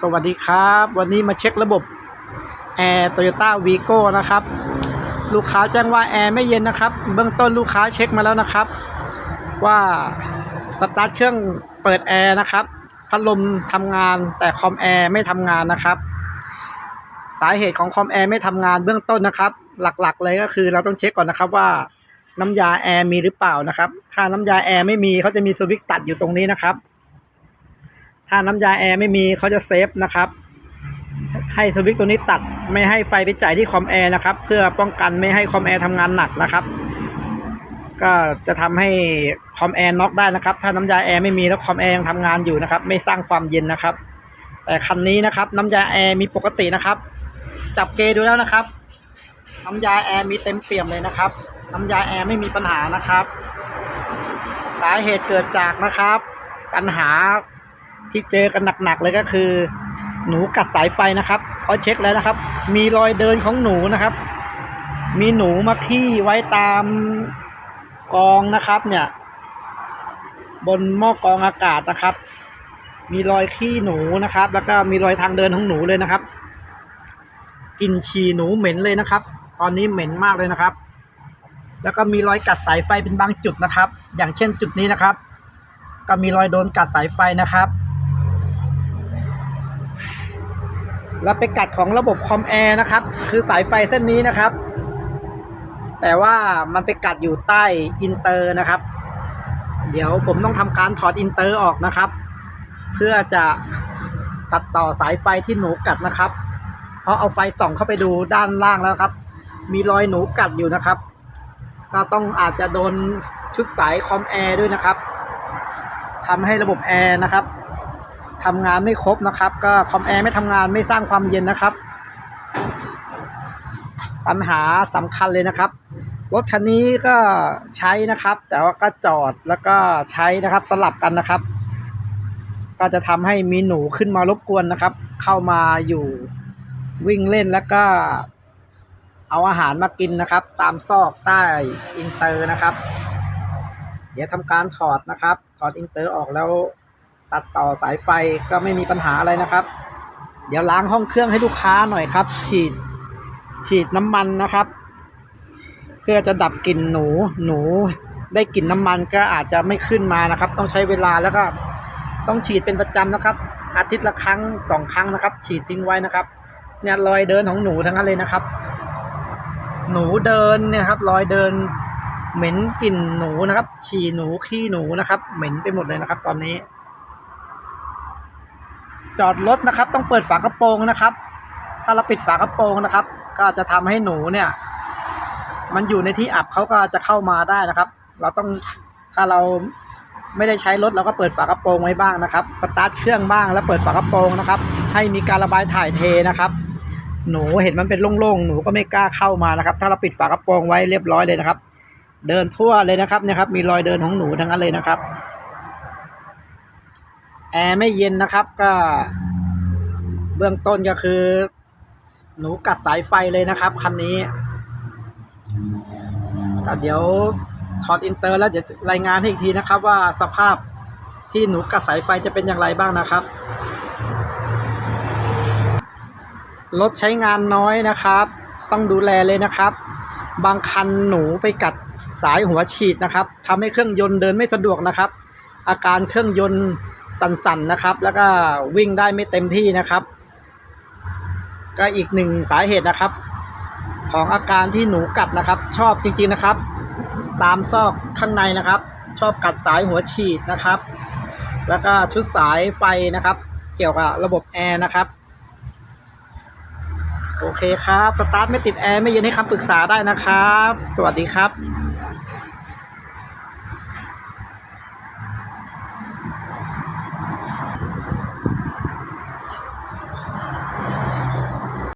สวัสดีครับ วันนี้มาเช็คระบบแอร์โตโยต้าวีโก้นะครับ ลูกค้าแจ้งว่าแอร์ไม่เย็นนะครับ เบื้องต้นลูกค้าเช็คมาแล้วนะครับ ว่าสตาร์ทเครื่องเปิดแอร์นะครับ พัดลมทำงานแต่คอมแอร์ไม่ทำงานนะครับ สาเหตุของคอมแอร์ไม่ทำงานเบื้องต้นนะครับ หลักๆ เลยก็คือเราต้องเช็คก่อนนะครับว่าน้ำยาแอร์มีหรือเปล่านะครับ ถ้าน้ำยาแอร์ไม่มีเขาจะมีสวิตช์ตัดอยู่ตรงนี้นะครับ ถ้าน้ำยาแอร์ไม่มีเขาจะเซฟนะครับให้สวิตช์ตัวนี้ตัดไม่ให้ไฟไปจ่ายที่คอมแอร์นะครับ เพื่อป้องกันไม่ให้คอมแอร์ทำงานหนักนะครับ ก็จะทำให้คอมแอร์น็อกได้นะครับ ถ้าน้ำยาแอร์ไม่มีแล้วคอมแอร์ยังทำงานอยู่นะครับ ไม่สร้างความเย็นนะครับ แต่คันนี้นะครับ น้ำยาแอร์มีปกตินะครับ จับเกดูแล้วนะครับ น้ำยาแอร์มีเต็มเปี่ยมเลยนะครับ น้ำยาแอร์ไม่มีปัญหานะครับ สาเหตุเกิดจากนะครับ ปัญหา ที่เจอกันหนักๆเลยก็คือ หนูกัดสายไฟนะครับเขาเช็คแล้วนะครับ มีรอยเดินของหนูนะครับ มีหนูมาขี้ไว้ตามกองนะครับ เนี่ย บนหม้อกองอากาศนะครับ มีรอยขี้หนูนะครับ แล้วก็มีรอยทางเดินของหนูเลยนะครับกลินฉี่หนูเหม็นเลยนะครับ ตอนนี้เหม็นมากเลยนะครับ แล้วก็มีรอยกัดสายไฟเป็นบางจุดนะครับ อย่างเช่นจุดนี้นะครับ ก็มีรอยโดนกัดสายไฟนะครับ แล้วไปกัดของระบบคอมแอร์นะครับ คือสายไฟเส้นนี้นะครับ แต่ว่ามันไปกัดอยู่ใต้อินเตอร์นะครับ เดี๋ยวผมต้องทำการถอดอินเตอร์ออกนะครับ เพื่อจะตัดต่อสายไฟที่หนูกัดนะครับ เพราะเอาไฟส่องเข้าไปดูด้านล่างแล้วครับ มีรอยหนูกัดอยู่นะครับ ก็ต้องอาจจะโดนชุดสายคอมแอร์ด้วยนะครับทำให้ระบบแอร์นะครับ ทำงานไม่ครบนะครับ ก็คอมแอร์ไม่ทำงานไม่สร้างความเย็นนะครับ ปัญหาสำคัญเลยนะครับ รถคันนี้ก็ใช้นะครับ แต่ว่าก็จอดแล้วก็ใช้นะครับสลับกันนะครับ ก็จะทำให้มีหนูขึ้นมารบกวนนะครับ เข้ามาอยู่วิ่งเล่นแล้วก็เอาอาหารมากินนะครับ ตามซอกใต้อินเตอร์นะครับ เดี๋ยวทำการถอดนะครับ ถอดอินเตอร์ออกแล้ว ตัดต่อสายไฟก็ไม่มีปัญหาอะไรนะครับ เดี๋ยวล้างห้องเครื่องให้ลูกค้าหน่อยครับ ฉีดฉีดน้ำมันนะครับ เพื่อจะดับกลิ่นหนูหนูได้กลิ่นน้ำมันก็อาจจะไม่ขึ้นมานะครับ ต้องใช้เวลาแล้วก็ต้องฉีดเป็นประจำนะครับ อาทิตย์ละครั้งสองครั้งนะครับ ฉีดทิ้งไว้นะครับ เนี่ยรอยเดินของหนูทั้งนั้นเลยนะครับ หนูเดินเนี่ยครับ รอยเดิน เหม็นกลิ่นหนูนะครับ ฉี่หนูขี้หนูนะครับ เหม็นไปหมดเลยนะครับ ตอนนี้ จอดรถนะครับ ต้องเปิดฝากระโปรงนะครับ ถ้าเราปิดฝากระโปรงนะครับ ก็จะทำให้หนูเนี่ย มันอยู่ในที่อับเขาก็จะเข้ามาได้นะครับ เราต้องถ้าเราไม่ได้ใช้รถเราก็เปิดฝากระโปรงไว้บ้างนะครับ สตาร์ทเครื่องบ้างแล้วเปิดฝากระโปรงนะครับ ให้มีการระบายถ่ายเทนะครับ หนูเห็นมันเป็นโล่งๆ หนูก็ไม่กล้าเข้ามานะครับ ถ้าเราปิดฝากระโปรงไว้เรียบร้อยเลยนะครับ เดินทั่วเลยนะครับเนี่ยครับ มีรอยเดินของหนูทั้งนั้นเลยนะครับ แอร์ไม่เย็นนะครับก็ เบื้องต้นก็คือ หนูกัดสายไฟเลยนะครับ คันนี้ก็เดี๋ยวถอดอินเตอร์แล้วเดี๋ยวรายงานให้อีกทีนะครับ ว่าสภาพที่หนูกัดสายไฟจะเป็นอย่างไรบ้างนะครับรถใช้งานน้อยนะครับ ต้องดูแลเลยนะครับ บางคันหนูไปกัดสายหัวฉีดนะครับทำให้เครื่องยนต์เดินไม่สะดวกนะครับ อาการเครื่องยนต์ สั่นๆนะครับ แล้วก็วิ่งได้ไม่เต็มที่นะครับ ก็อีกหนึ่งสาเหตุนะครับ ของอาการที่หนูกัดนะครับ ชอบจริงๆนะครับ ตามซอกข้างในนะครับ ชอบกัดสายหัวฉีดนะครับ แล้วก็ชุดสายไฟนะครับ เกี่ยวกับระบบแอร์นะครับโอเคครับ สตาร์ทไม่ติดแอร์ไม่เย็นให้คำปรึกษาได้นะครับ สวัสดีครับ